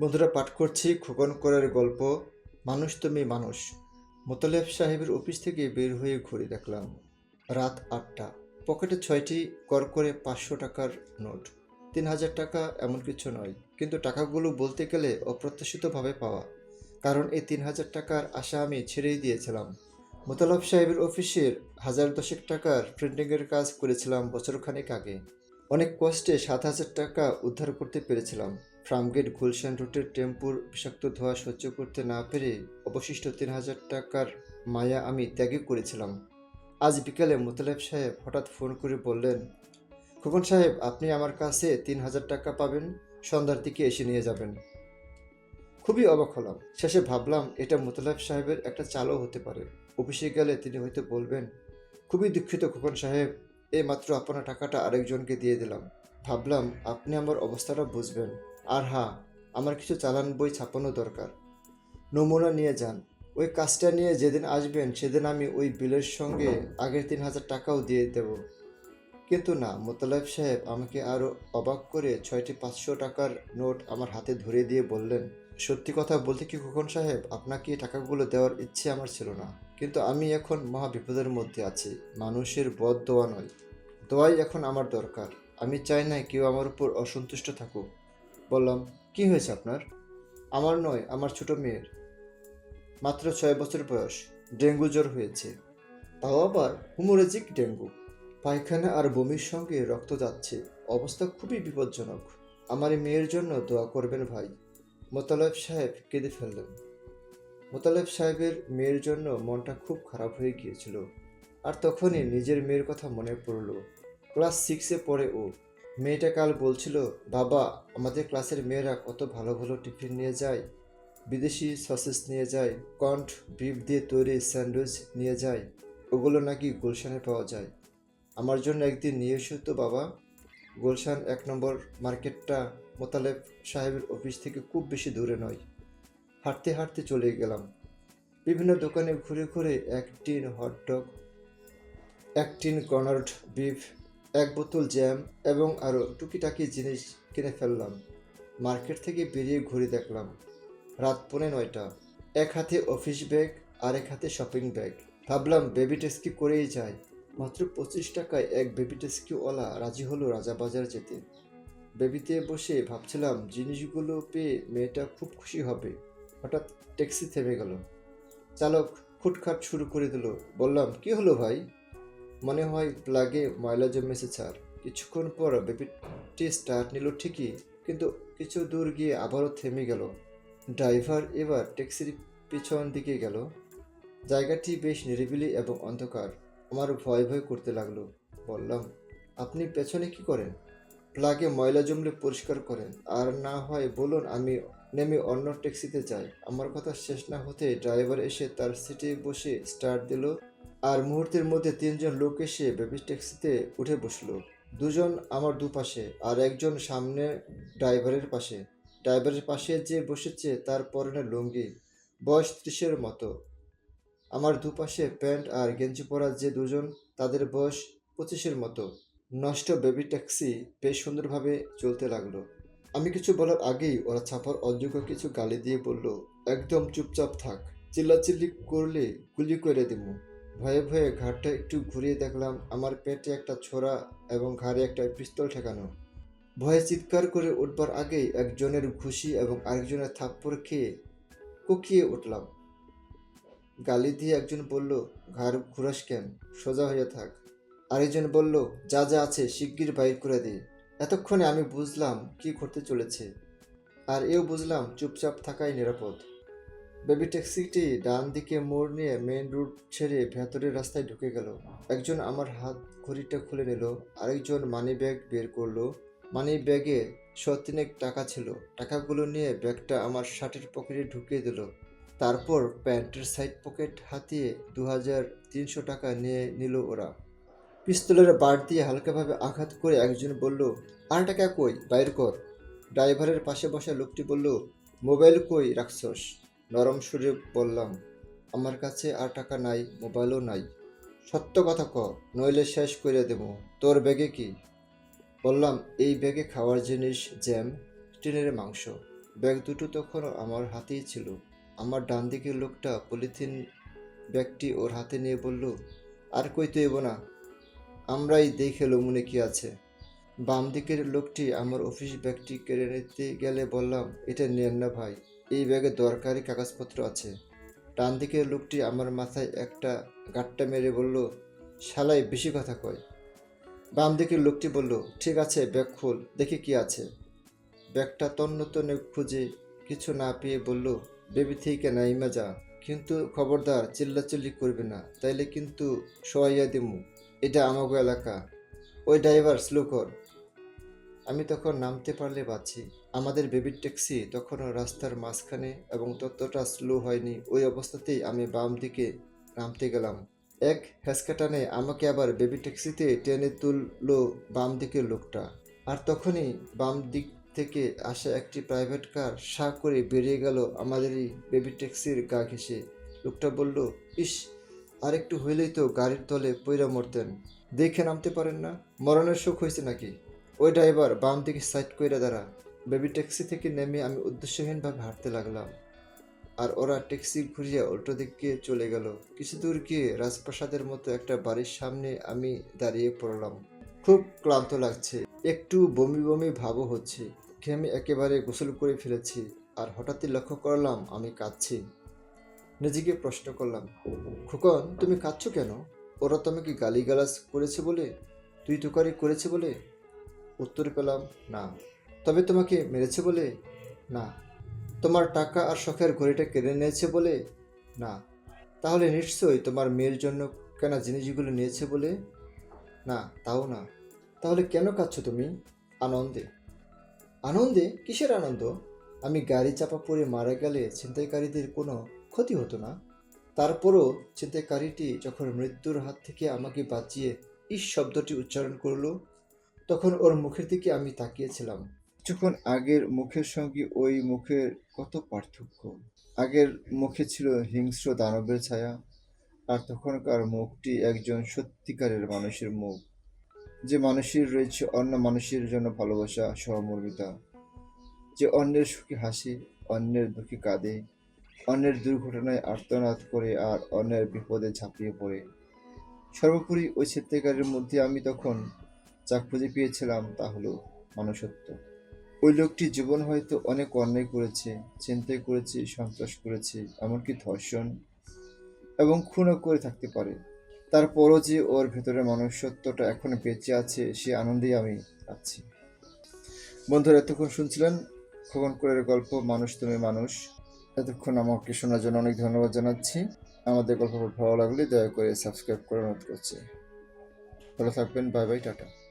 বন্ধুরা, পাঠ করছি খোকন করের গল্প, মানুষ তুমি মানুষ। মোতালেব সাহেবের অফিস থেকে বের হয়ে ঘুরে দেখলাম। রাত আটটা। পকেটে ছয়টি কর করে পাঁচশো টাকার নোট। তিন হাজার টাকা এমন কিছু নয়, কিন্তু টাকাগুলো বলতে গেলে অপ্রত্যাশিতভাবে পাওয়া, কারণ এই তিন হাজার টাকার আশা আমি ছেড়েই দিয়েছিলাম। মোতালাব সাহেবের অফিসের হাজার দশেক টাকার প্রিন্টিংয়ের কাজ করেছিলাম বছরখানেক আগে। অনেক কষ্টে সাত হাজার টাকা উদ্ধার করতে পেরেছিলাম। ফার্মগেট গুলশান রুটের টেম্পুর বিষাক্ত ধোঁয়া সহ্য করতে না পেরে অবশিষ্ট তিন হাজার টাকার মায়া আমি ত্যাগই করেছিলাম। আজ বিকেলে মোতালেব সাহেব হঠাৎ ফোন করে বললেন, খোকন সাহেব, আপনি আমার কাছে তিন হাজার টাকা পাবেন, সন্ধ্যার দিকে এসে নিয়ে যাবেন। খুবই অবাক হলাম। শেষে ভাবলাম, এটা মোতালেব সাহেবের একটা চালও হতে পারে। অফিসে গেলে তিনি হয়তো বলবেন, খুবই দুঃখিত খোকন সাহেব এই মাত্র আপনার টাকাটা আরেকজনকে দিয়ে দিলাম। ভাবলাম, আপনি আমার অবস্থাটা বুঝবেন। আর হ্যাঁ আমার কিছু চালান বই ছাপানো দরকার। নমুনা নিয়ে যান। ওই কাজটা নিয়ে যেদিন আসবেন, সেদিন আমি ওই বিলের সঙ্গে আগের তিন হাজার টাকাও দিয়ে দেব। কিন্তু না, মোতালেব সাহেব আমাকে আরও অবাক করে ছয়টি পাঁচশো টাকার নোট আমার হাতে ধরে দিয়ে বললেন, সত্যি কথা বলতে কি খোকন সাহেব, আপনাকে টাকাগুলো দেওয়ার ইচ্ছে আমার ছিল না। কিন্তু আমি এখন মহা বিপদের মধ্যে আছি, মানুষের বদ দোয়া নয়। দোয়াই এখন আমার দরকার। আমি চাই না কেউ আমার উপর অসন্তুষ্ট থাকুক। বললাম, কি হয়েছে আপনার? আমার নয়, আমার ছোট মেয়ের। মাত্র ছয় বছর বয়স, ডেঙ্গু জ্বর হয়েছে। তাও আবার হুমোরেজিক ডেঙ্গু। পায়খানা আর বমির সঙ্গে রক্ত যাচ্ছে। অবস্থা খুবই বিপজ্জনক। আমার মেয়ের জন্য দোয়া করবেন ভাই। মোতালেব সাহেব কেঁদে ফেললেন। মোতালেব সাহেবের মেয়ের জন্য মনটা খুব খারাপ হয়ে গিয়েছিল। আর তখনই নিজের মেয়ের কথা মনে পড়ল। ক্লাস সিক্সে পড়ে ও মেয়েটা কাল বলছিল, বাবা, আমাদের ক্লাসের মেয়েরা কত ভালো ভালো টিফিন নিয়ে যায়, বিদেশি সসেস নিয়ে যায় কন্ট বিফ দিয়ে তৈরি স্যান্ডউইচ নিয়ে যায়, ওগুলো নাকি গুলশানে পাওয়া যায়। আমার জন্য একদিন নিয়ে এসো তো, বাবা। গুলশান এক নম্বর মার্কেটটা মোতালেব সাহেবের অফিস থেকে খুব বেশি দূরে নয়। হাঁটতে হাঁটতে চলে গেলাম। বিভিন্ন দোকানে ঘুরে ঘুরে এক টিন হটডগ, এক টিন কর্নার্ড বিফ এক বোতল জ্যাম এবং আরও টুকিটাকি জিনিস কিনে ফেললাম। মার্কেট থেকে বেরিয়ে ঘুরে দেখলাম। রাত পৌনে নয়টা। এক হাতে অফিস ব্যাগ আর এক হাতে শপিং ব্যাগ। ভাবলাম বেবি টেস্কি করেই যাই মাত্র পঁচিশ টাকায় এক বেবি টেস্কিওয়ালা রাজি হলো রাজাবাজার যেতে। বেবিতে বসে ভাবছিলাম, জিনিসগুলো পেয়ে মেয়েটা খুব খুশি হবে। হঠাৎ ট্যাক্সি থেমে গেল। চালক খুটখাট শুরু করে দিল, বললাম, কি হলো ভাই? মনে হয় প্লাগে ময়লা জমেছে স্যার কিছুক্ষণ পর বেবিটি স্টার্ট নিল ঠিকই, কিন্তু কিছু দূর গিয়ে আবারও থেমে গেল। ড্রাইভার এবার ট্যাক্সির পিছন দিকে গেল। জায়গাটি বেশ নিরিবিলি এবং অন্ধকার। আমার ভয় ভয় করতে লাগল। বললাম, আপনি পেছনে কি করেন? প্লাগে ময়লা জমলে পরিষ্কার করেন। আর না হয় বলুন, আমি নেমে অন্য ট্যাক্সিতে যাই। আমার কথা শেষ না হতে ড্রাইভার এসে তার সিটে বসে স্টার্ট দিল। আর মুহূর্তের মধ্যে তিনজন লোক এসে বেবি ট্যাক্সিতে উঠে বসল। দুজন আমার দুপাশে আর একজন সামনে ড্রাইভারের পাশে। ড্রাইভারের পাশে যে বসেছে তার পরনে লুঙ্গি। বয়স ত্রিশের মতো। আমার দুপাশে প্যান্ট আর গেঞ্জি পরা যে দুজন, তাদের বয়স পঁচিশের মতো। নষ্ট বেবি ট্যাক্সি বেশ সুন্দরভাবে চলতে লাগল। আমি কিছু বলার আগেই ওরা ছাপার অযোগ্য কিছু গালি দিয়ে বলল, একদম চুপচাপ থাক। চিল্লাচিল্লি করলে গুলি করে দিমু। ভয়ে ভয়ে ঘাটটা একটু ঘুরিয়ে দেখলাম, আমার পেটে একটা ছোড়া এবং ঘাড়ে একটা পিস্তল ঠেকানো। ভয়ে চিৎকার করে উঠবার আগেই একজনের ঘুষি এবং আরেকজনের থাপ্পড় খেয়ে কুকিয়ে উঠলাম। গালি দিয়ে একজন বলল, ঘাড় ঘুরাস কেন? সোজা হয়ে থাক। আরেকজন বলল, যা যা আছে শিগগির বাইর করে দে। এতক্ষণে আমি বুঝলাম কি ঘটতে চলেছে। আর এও বুঝলাম চুপচাপ থাকাই নিরাপদ। বেবি ট্যাক্সিটি ডান দিকে মোড় নিয়ে মেন রুট ছেড়ে ভেতরের রাস্তায় ঢুকে গেল। একজন আমার হাত ঘড়িটা খুলে নিল, আরেকজন মানি ব্যাগ বের করল। মানি ব্যাগে সতিনেক টাকা ছিল। টাকাগুলো নিয়ে ব্যাগটা আমার শার্টের পকেটে ঢুকিয়ে দিল। তারপর প্যান্টের সাইড পকেট হাতিয়ে দু হাজার তিনশো টাকা নিয়ে নিল ওরা। পিস্তলের বার দিয়ে হালকাভাবে আঘাত করে একজন বলল, আর টাকা কই? বাইর কর। ড্রাইভারের পাশে বসা লোকটি বলল, মোবাইল কই রাখছস? নরম সুরে বললাম, আমার কাছে আর টাকা নাই, মোবাইলও নাই। সত্য কথা ক, নইলে শেষ করে দেব। তোর ব্যাগে কি? বললাম, এই ব্যাগে খাওয়ার জিনিস, জ্যাম, টিনের মাংস। ব্যাগ দুটো তখন আমার হাতেই ছিল। আমার ডান দিকের লোকটা পলিথিন ব্যাগটি ওর হাতে নিয়ে বলল, আর কই তো এবো না। আমরাই দেখে মনে কি আছে। বাম দিকের লোকটি আমার অফিস ব্যাগটি কেড়ে নিতে গেলে বললাম, এটা নেন না ভাই। এই ব্যাগে দরকারি কাগজপত্র আছে। ডান দিকের লোকটি আমার মাথায় একটা গাট্টা মেরে বলল, শালাই, বেশি কথা কয়। বাম দিকের লোকটি বলল, ঠিক আছে, ব্যাগ খোল, দেখি কি আছে। ব্যাগটা তন্ন তন্নে খুঁজে কিছু না পেয়ে বলল, বেবি থেকে নাইমা যা, কিন্তু খবরদার, চিল্লাচিল্লি করবে না, তাইলে কিন্তু সোয়াইয়া দিমু। এটা আমাগো এলাকা। ওই ড্রাইভার, স্লো কর। আমি তখন নামতে পারলে বাঁচি। আমাদের বেবির ট্যাক্সি তখনও রাস্তার মাঝখানে এবং ততটা স্লো হয়নি। ওই অবস্থাতেই আমি বাম দিকে নামতে গেলাম। এক হ্যাসকাটানে আমাকে আবার বেবি ট্যাক্সিতে টেনে তুললো বাম দিকের লোকটা। আর তখনই বাম দিক থেকে আসা একটি প্রাইভেট কার সা করে বেরিয়ে গেল আমাদেরই বেবি ট্যাক্সির গা ঘেসে লোকটা বলল, ইস আর একটু হইলেই তো গাড়ির তলে পৈরা মরতেন। দেখে নামতে পারেন না? মরণের শোক হয়েছে নাকি? ওই ড্রাইভার বাম দিকে সাইড কইরা দাঁড়া। বেবি ট্যাক্সি থেকে নেমে আমি উদ্দেশ্যহীনভাবে হাঁটতে লাগলাম। আর ওরা ট্যাক্সি ঘুরিয়ে উল্টো দিকে চলে গেল। কিছু দূর গিয়ে রাজপ্রাসাদের মতো একটা বাড়ির সামনে আমি দাঁড়িয়ে পড়লাম। খুব ক্লান্ত লাগছে। একটু বমি বমি ভাবও হচ্ছে। ঘেমে একেবারে গোসল করে ফেলেছি। আর হঠাৎই লক্ষ্য করলাম আমি কাঁদছি। নিজেকে প্রশ্ন করলাম, খোকন, তুমি কাঁদছো কেন? ওরা তোমাকে গালিগালাজ করেছে বলে? তুই তুকারি করেছে বলে? উত্তর পেলাম, না। তবে তোমাকে মেরেছে বলে? না। তোমার টাকা আর শখের ঘড়িটা কেড়ে নিয়েছে বলে? না। তাহলে নিশ্চয়ই তোমার মেয়ের জন্য কেনা জিনিসগুলো নিয়েছে বলে? না, তাও না। তাহলে কেন কাঁদছো তুমি? আনন্দে। আনন্দে? কিসের আনন্দ? আমি গাড়ি চাপা পড়ে মারা গেলে ছিনতাইকারীদের কোনো ক্ষতি হতো না। তারপরও ছিনতাইকারীটি যখন মৃত্যুর হাত থেকে আমাকে বাঁচিয়ে ইস শব্দটি উচ্চারণ করল তখন ওর মুখের দিকে আমি তাকিয়েছিলাম। কিছুক্ষণ আগের মুখের সঙ্গে ওই মুখের কত পার্থক্য? আগের মুখে ছিল হিংস্র দানবের ছায়া, আর তখনকার মুখটি একজন সত্যিকারের মানুষের মুখ। যে মানুষের রয়েছে অন্য মানুষের জন্য ভালোবাসা, সহমর্মিতা। যে অন্যের সুখে হাসে, অন্যের দুঃখে কাঁদে, অন্যের দুর্ঘটনায় আর্তনাদ করে, আর অন্যের বিপদে ঝাঁপিয়ে পড়ে। সর্বোপরি ওই সত্যিকারের মধ্যে আমি তখন যা খুঁজে পেয়েছিলাম তা হলো মানুষত্ব ওই লোকটি জীবন হয়তো অনেক অন্যায় করেছে, চিন্তাই করেছে, সন্ত্রাস করেছে, এমনকি ধর্ষণ এবং খুনও করে থাকতে পারে। তারপরও যে ওর ভেতরে মনুষ্যত্বটা এখনও বেঁচে আছে, সে আনন্দেই আমি আছি। বন্ধুরা, এতক্ষণ শুনছিলেন খগন করের গল্প, মানুষ তুমি মানুষ এতক্ষণ আমাকে শোনার জন্য অনেক ধন্যবাদ জানাচ্ছি। আমাদের গল্প ভালো লাগলে দয়া করে সাবস্ক্রাইব করে অনুরোধ করছি। ভালো থাকবেন, বাই বাই, টাটা।